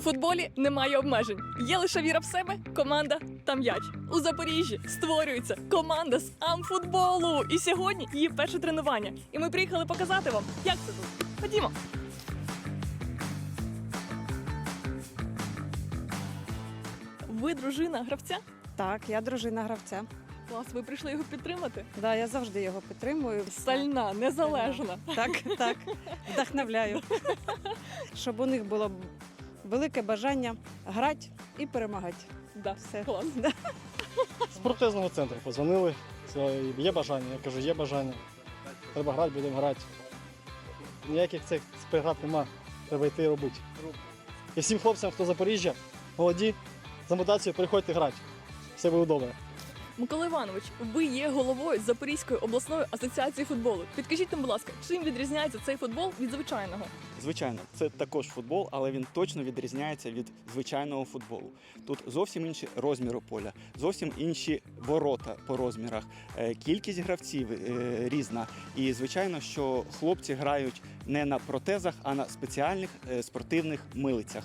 У футболі немає обмежень. Є лише віра в себе, команда та м'яч. У Запоріжжі створюється команда з амфутболу. І сьогодні її перше тренування. І ми приїхали показати вам, як це тут. Ходімо. Ви дружина гравця? Так, я дружина гравця. Клас, ви прийшли його підтримати? Да, я завжди його підтримую. Стальна, незалежна. Так, так, вдохновляю. Щоб у них було велике бажання грати і перемагати. Да, Все. клас. З протезного центру позвонили. Це є бажання. Я кажу, є бажання. Треба грати, будемо грати. Ніяких цих приград нема. Треба йти і робити. І всім хлопцям, хто з Запоріжжя, молоді, за мутацію приходьте грати. Все буде добре. Микола Іванович, ви є головою Запорізької обласної асоціації футболу. Підкажіть нам, будь ласка, чим відрізняється цей футбол від звичайного? Звичайно, це також футбол, але він точно відрізняється від звичайного футболу. Тут зовсім інші розміри поля, зовсім інші ворота по розмірах, е, кількість гравців е, різна. І звичайно, що хлопці грають не на протезах, а на спеціальних е, спортивних милицях.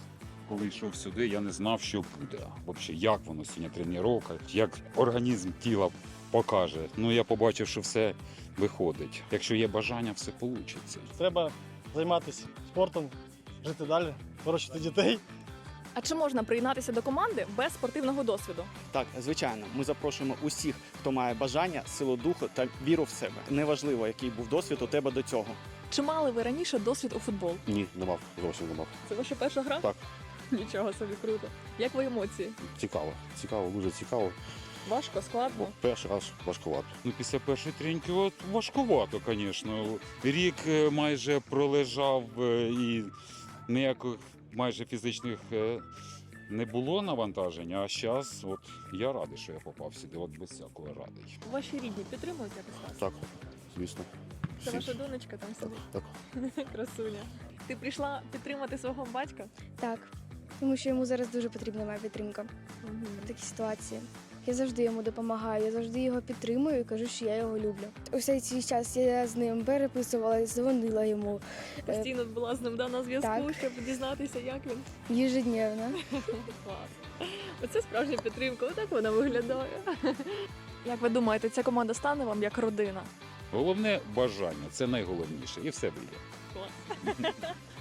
Коли йшов сюди, я не знав, що буде. Взагалі, як воно сьогодні тренування, як організм тіла покаже. Ну я побачив, що все виходить. Якщо є бажання, все вийде. Треба займатися спортом, жити далі, вирощувати дітей. А чи можна приєднатися до команди без спортивного досвіду? Так, звичайно, ми запрошуємо усіх, хто має бажання, силу духу та віру в себе. Неважливо, який був досвід у тебе до цього. Чи мали ви раніше досвід у футбол? Ні, не мав, зовсім не мав. Це ваша перша гра? Так. Нічого собі круто. Як ви емоції? Цікаво, цікаво, дуже цікаво. Важко, Бо складно? перший раз важкувато. Ну, після першої треньки от важкувато, звісно. Рік е, майже пролежав е, і ніяких майже фізичних е, не було навантаження. А зараз от я радий, що я попав сюди, от без всякого радий. Ваші рідні підтримують якось вас? Так, звісно. Це ваша донечка там Так, сидить. так. Красуня. Ти прийшла підтримати свого батька? Так, тому що йому зараз дуже потрібна моя підтримка в такій ситуації. Я завжди йому допомагаю, я завжди його підтримую і кажу, що я його люблю. Усей цей час я з ним переписувала, дзвонила йому Постійно була з ним да, на зв'язку, так. щоб дізнатися, як він. ежедневно. Клас. Оце справжня підтримка. Отак вона виглядає. Як ви думаєте, ця команда стане вам як родина? Головне бажання це найголовніше, і все вийде.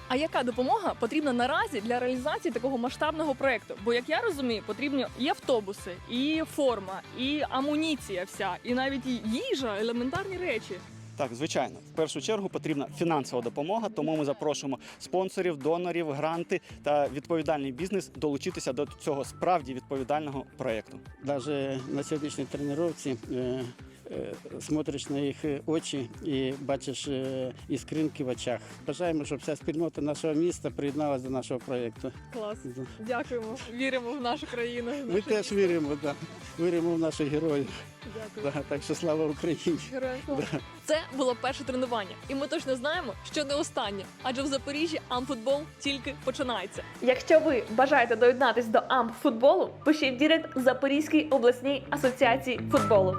А яка допомога потрібна наразі для реалізації такого масштабного проекту? Бо як я розумію, потрібні і автобуси, і форма, і амуніція вся, і навіть і їжа, елементарні речі. Так, звичайно, в першу чергу потрібна фінансова допомога, тому ми запрошуємо спонсорів, донорів, гранти та відповідальний бізнес долучитися до цього справді відповідального проєкту. Даже на сьогоднішній тренувці е, смотриш на їх очі і бачиш е, іскринки в очах. Бажаємо, щоб вся спільнота нашого міста приєдналася до нашого проєкту. Клас. Да. Дякуємо. Віримо в нашу країну. в Ми теж місто. віримо, да. віримо в наших героїв. Дякую. Да. Так що слава Україні! Героям слава. Це було перше тренування, і ми точно знаємо, що не останнє, адже в Запоріжжі амфутбол тільки починається. Якщо ви бажаєте доєднатись до амфутболу, пишіть в директ Запорізькій обласній асоціації футболу.